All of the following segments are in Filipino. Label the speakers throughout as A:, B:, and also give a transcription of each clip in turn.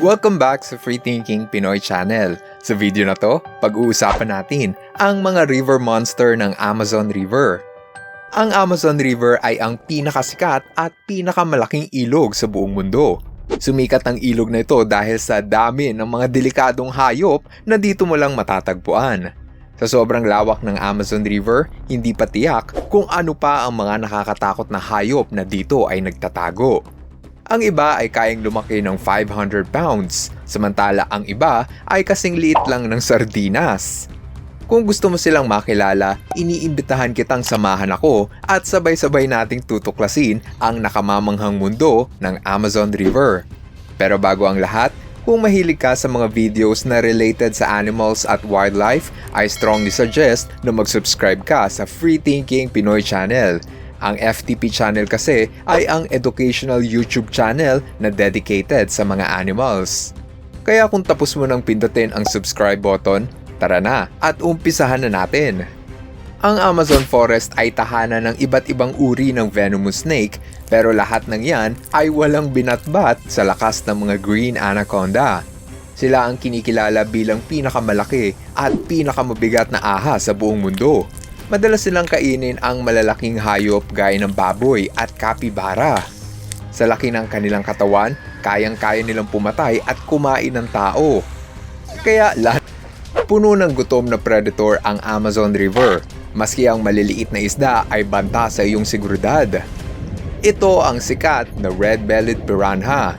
A: Welcome back sa Free Thinking Pinoy Channel. Sa video na to, pag-uusapan natin ang mga river monster ng Amazon River. Ang Amazon River ay ang pinakasikat at pinakamalaking ilog sa buong mundo. Sumikat ang ilog na ito dahil sa dami ng mga delikadong hayop na dito mo lang matatagpuan. Sa sobrang lawak ng Amazon River, hindi pa tiyak kung ano pa ang mga nakakatakot na hayop na dito ay nagtatago. Ang iba ay kayang lumaki ng 500 pounds, samantala ang iba ay kasing liit lang ng sardinas. Kung gusto mo silang makilala, iniimbitahan kitang samahan ako at sabay-sabay nating tutuklasin ang nakamamanghang mundo ng Amazon River. Pero bago ang lahat, kung mahilig ka sa mga videos na related sa animals at wildlife, I strongly suggest na mag-subscribe ka sa Free Thinking Pinoy Channel. Ang FTP channel kasi ay ang educational YouTube channel na dedicated sa mga animals. Kaya kung tapos mo nang pindutin ang subscribe button, tara na at umpisahan na natin. Ang Amazon Forest ay tahanan ng iba't ibang uri ng venomous snake pero lahat ng yan ay walang binatbat sa lakas ng mga green anaconda. Sila ang kinikilala bilang pinakamalaki at pinakamabigat na ahas sa buong mundo. Madalas silang kainin ang malalaking hayop gaya ng baboy at kapibara. Sa laki ng kanilang katawan, kayang-kaya nilang pumatay at kumain ng tao. Kaya lahat puno ng gutom na predator ang Amazon River. Maski ang maliliit na isda ay banta sa iyong seguridad. Ito ang sikat na red-bellied piranha.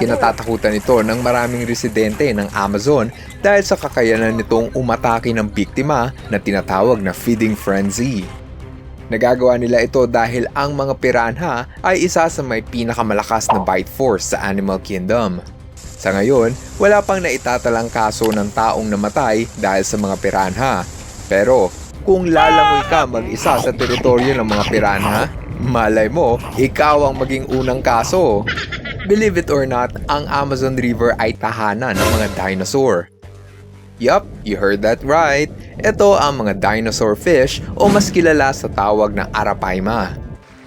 A: Kinatatakutan ito ng maraming residente ng Amazon dahil sa kakayanan nitong umatake ng biktima na tinatawag na feeding frenzy. Nagagawa nila ito dahil ang mga piranha ay isa sa may pinakamalakas na bite force sa animal kingdom. Sa ngayon, wala pang naitatalang kaso ng taong namatay dahil sa mga piranha. Pero kung lalangoy ka mag-isa sa teritoryo ng mga piranha, malay mo, ikaw ang maging unang kaso. Believe it or not, ang Amazon River ay tahanan ng mga dinosaur. Yup, you heard that right. Ito ang mga dinosaur fish o mas kilala sa tawag na Arapaima.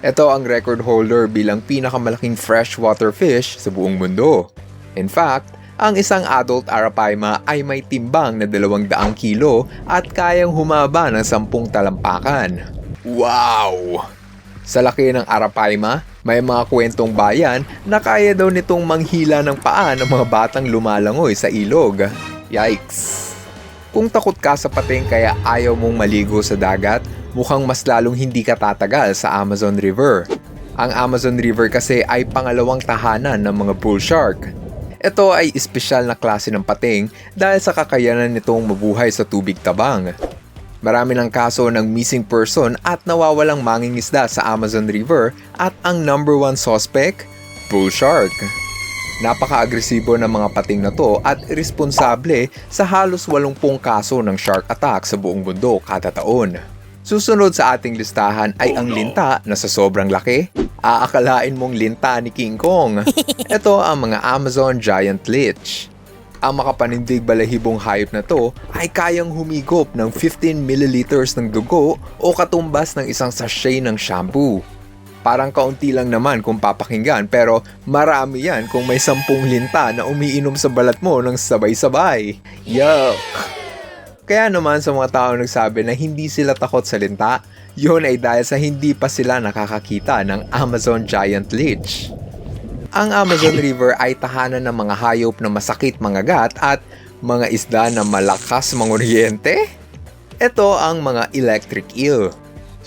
A: Ito ang record holder bilang pinakamalaking freshwater fish sa buong mundo. In fact, ang isang adult Arapaima ay may timbang na 200 kilo at kayang humaba ng 10 talampakan. Wow! Sa laki ng Arapaima, may mga kwentong bayan na kaya daw nitong manghila ng paa ng mga batang lumalangoy sa ilog. Yikes! Kung takot ka sa pating kaya ayaw mong maligo sa dagat, mukhang mas lalong hindi ka tatagal sa Amazon River. Ang Amazon River kasi ay pangalawang tahanan ng mga bull shark. Ito ay espesyal na klase ng pating dahil sa kakayanan nitong mabuhay sa tubig tabang. Marami ng kaso ng missing person at nawawalang mangingisda sa Amazon River at ang number one suspect, bull shark. Napaka-agresibo ng mga pating na to at responsable sa halos 80 kaso ng shark attack sa buong mundo kada taon. Susunod sa ating listahan ay ang linta na sa sobrang laki, aakalain mong linta ni King Kong. Ito ang mga Amazon Giant Leech. Ang makapanindig balahibong hayop na to ay kayang humigop ng 15 milliliters ng dugo o katumbas ng isang sachet ng shampoo. Parang kaunti lang naman kung papakinggan pero marami yan kung may sampung linta na umiinom sa balat mo ng sabay-sabay. Yuck! Kaya naman sa mga tao nagsabi na hindi sila takot sa linta, yun ay dahil sa hindi pa sila nakakakita ng Amazon Giant Leech. Ang Amazon River ay tahanan ng mga hayop na masakit mangagat at mga isda na malakas manguryente. Ito ang mga electric eel.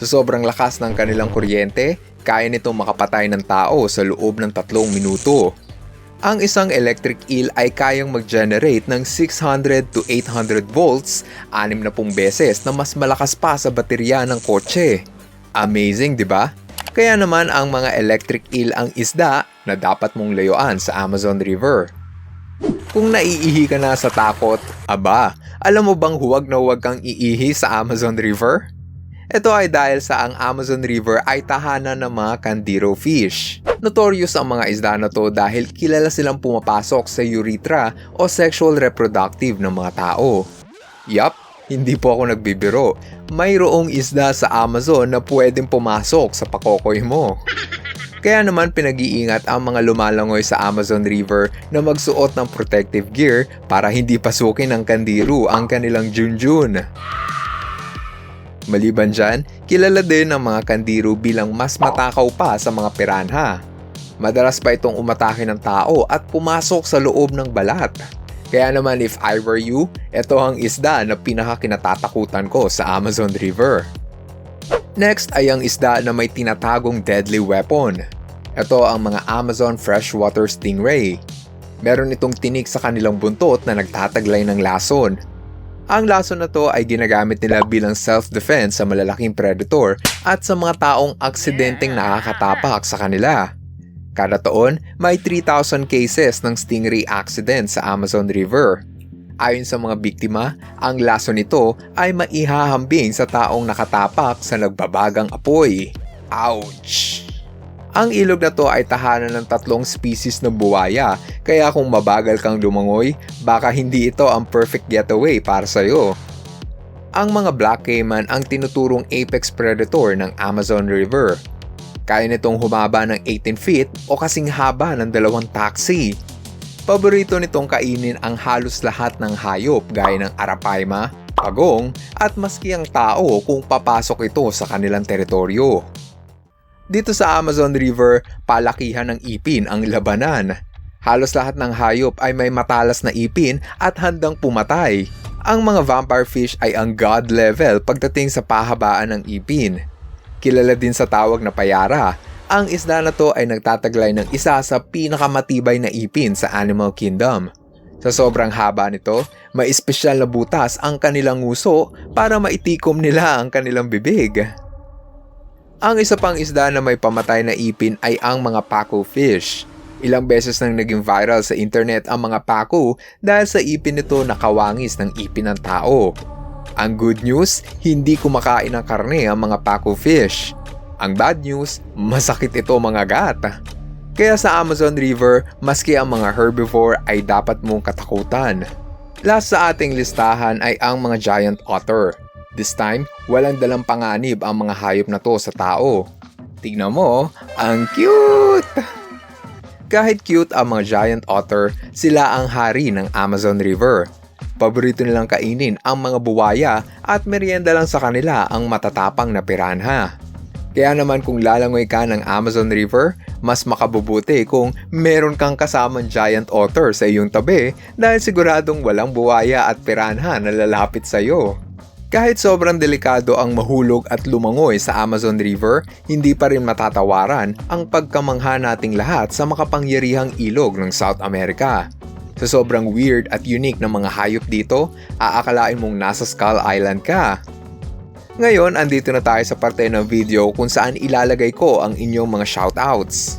A: Sa sobrang lakas ng kanilang kuryente, kaya nitong makapatay ng tao sa loob ng tatlong minuto. Ang isang electric eel ay kayang mag-generate ng 600 to 800 volts, 60 beses na mas malakas pa sa baterya ng kotse. Amazing, di ba? Kaya naman ang mga electric eel ang isda na dapat mong layuan sa Amazon River. Kung naiihi ka na sa takot, aba, alam mo bang huwag na huwag kang iihi sa Amazon River? Ito ay dahil sa ang Amazon River ay tahanan ng mga kandiro fish. Notorious ang mga isda na to dahil kilala silang pumapasok sa urethra o sexual reproductive ng mga tao. Yup, hindi po ako nagbibiro. Mayroong isda sa Amazon na pwedeng pumasok sa pakokoy mo. Kaya naman pinag-iingat ang mga lumalangoy sa Amazon River na magsuot ng protective gear para hindi pasukin ng kandiru ang kanilang junjun. Maliban dyan, kilala din ang mga kandiru bilang mas matakaw pa sa mga piranha. Madalas pa itong umatake ng tao at pumasok sa loob ng balat. Kaya naman if I were you, ito ang isda na pinakakinatatakutan ko sa Amazon River. Next ay ang isda na may tinatagong deadly weapon. Ito ang mga Amazon freshwater stingray. Meron itong tinik sa kanilang buntot na nagtataglay ng lason. Ang lason na to ay ginagamit nila bilang self-defense sa malalaking predator at sa mga taong aksidenteng nakakatapak sa kanila. Kada taon, may 3,000 cases ng stingray accident sa Amazon River. Ayon sa mga biktima, ang laso nito ay maihahambing sa taong nakatapak sa nagbabagang apoy. Ouch! Ang ilog na to ay tahanan ng tatlong species ng buwaya, kaya kung mabagal kang lumangoy, baka hindi ito ang perfect getaway para sa'yo. Ang mga black caiman ang tinuturong apex predator ng Amazon River. Kaya nitong humaba ng 18 feet o kasing haba ng dalawang taxi. Paborito nitong kainin ang halos lahat ng hayop gaya ng arapaima, pagong at maski ang tao kung papasok ito sa kanilang teritoryo. Dito sa Amazon River, palakihan ng ipin ang labanan. Halos lahat ng hayop ay may matalas na ipin at handang pumatay. Ang mga vampire fish ay ang god level pagdating sa pahabaan ng ipin. Kilala din sa tawag na payara, ang isda na to ay nagtataglay ng isa sa pinakamatibay na ipin sa animal kingdom. Sa sobrang haba nito, may espesyal na butas ang kanilang nguso para maitikom nila ang kanilang bibig. Ang isa pang isda na may pamatay na ipin ay ang mga paco fish. Ilang beses nang naging viral sa internet ang mga paco dahil sa ipin nito nakawangis ng ipin ng tao. Ang good news, hindi kumakain ng karne ang mga paco fish. Ang bad news, masakit ito mga gat. Kaya sa Amazon River, maski ang mga herbivore ay dapat mong katakutan. Last sa ating listahan ay ang mga giant otter. This time, walang dalang panganib ang mga hayop na to sa tao. Tignan mo, ang cute! Kahit cute ang mga giant otter, sila ang hari ng Amazon River. Paborito nilang kainin ang mga buwaya at merienda lang sa kanila ang matatapang na piranha. Kaya naman kung lalangoy ka ng Amazon River, mas makabubuti kung meron kang kasamang giant otter sa iyong tabi dahil siguradong walang buwaya at piranha na lalapit sa iyo. Kahit sobrang delikado ang mahulog at lumangoy sa Amazon River, hindi pa rin matatawaran ang pagkamangha nating lahat sa makapangyarihang ilog ng South America. Sa sobrang weird at unique na mga hayop dito, aakalain mong nasa Skull Island ka. Ngayon, andito na tayo sa parte ng video kung saan ilalagay ko ang inyong mga shoutouts.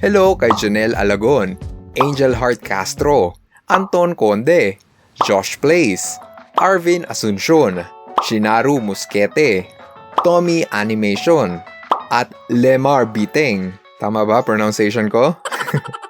A: Hello kay Janelle Alagon, Angel Heart Castro, Anton Conde, Josh Place, Arvin Asuncion, Shinaru Musquete, Tommy Animation, at Lemar Biteng. Tama ba pronunciation ko?